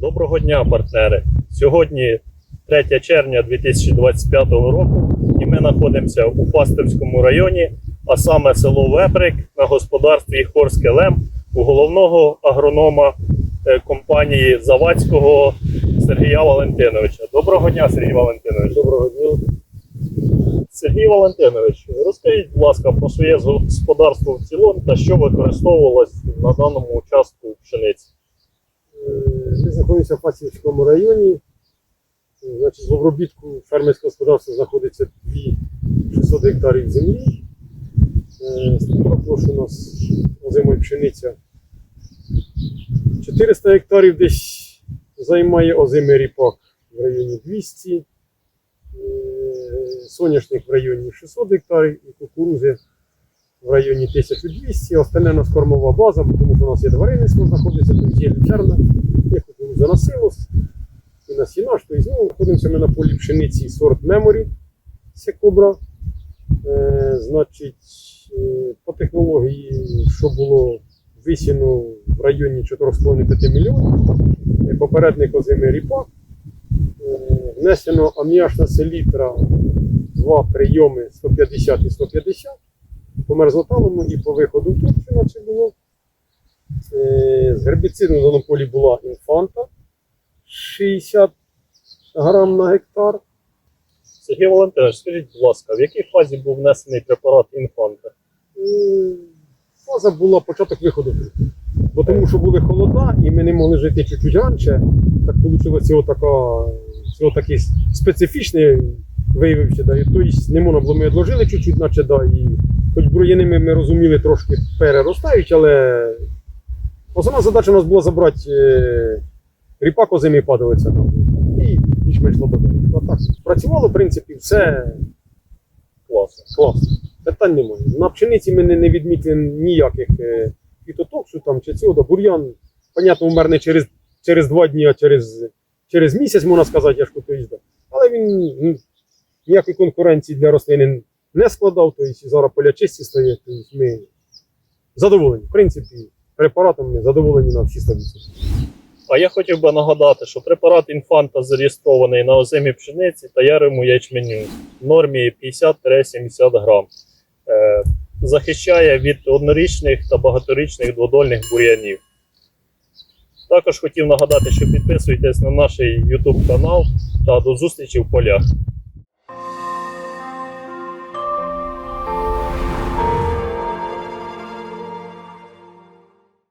Доброго дня, партнери! Сьогодні 3 червня 2025 року, і ми знаходимося у Фастівському районі, а саме село Веприк на господарстві Хорське Лем у головного агронома е, компанії Завадського Сергія Валентиновича. Доброго дня, Сергій Валентинович. Доброго дня. Сергій Валентинович, розкажіть, будь ласка, про своє господарство в цілому та що використовувалось на даному участку пшениці. Ми знаходимося в Фастівському районі. Значить, в обробітку фермерського господарства знаходиться 2600 гектарів землі. Е, Структура площ у нас озимої пшениця 400 гектарів десь займає озимий ріпак в районі 200, е, соняшник в районі 600 гектарів і кукурузи в районі 1200. Остальне у нас кормова база, тому що у нас є тваринництво знаходиться, тут є люцерна, є кукурудза на силос, і на сінаш. Тобто, ну, знаходимося ми на полі пшениці сорт Memory Секобра. Е, значить, е, по технології, що було висіно в районі 4,5-5 мільйонів, е, попередник озимий ріпак, е, внесено аміачна селітра, два прийоми 150 і 150 по мерзлоталому і по виходу в трубці наче було. Е, З гербіцидом на полі була інфанта 60 грам на гектар. Сергій Валентинович, скажіть, будь ласка, в якій фазі був внесений препарат інфанта? Фаза була початок виходу. Бо тому що були холода, і ми не могли жити чуть-чуть раніше. Так вийшло цього така, такий специфічний виявився. Да, тобто не можна було, ми відложили чуть-чуть, наче да, і хоч бруєни ми, розуміли трошки переростають, але основна задача у нас була забрати е, ріпак озимий падалиця. І більш-менш лобода. Так, працювало, в принципі, все Класно. класно. Питань немає. На пшениці ми не, відмітили ніяких е, фітотоксу там чи цього. Бур'ян, понятно, умер не через, через два дні, а через, через місяць, можна сказати, я ж то їзда. Але він ну, ніякої конкуренції для рослини не складав, тобто зараз поля стає, тобто ми задоволені. В принципі, препаратом ми задоволені на всі 100%. А я хотів би нагадати, що препарат інфанта зареєстрований на озимій пшениці та ярому ячменю в нормі 50-70 грам. Е, захищає від однорічних та багаторічних дводольних бур'янів. Також хотів нагадати, що підписуйтесь на наш YouTube канал та до зустрічі в полях.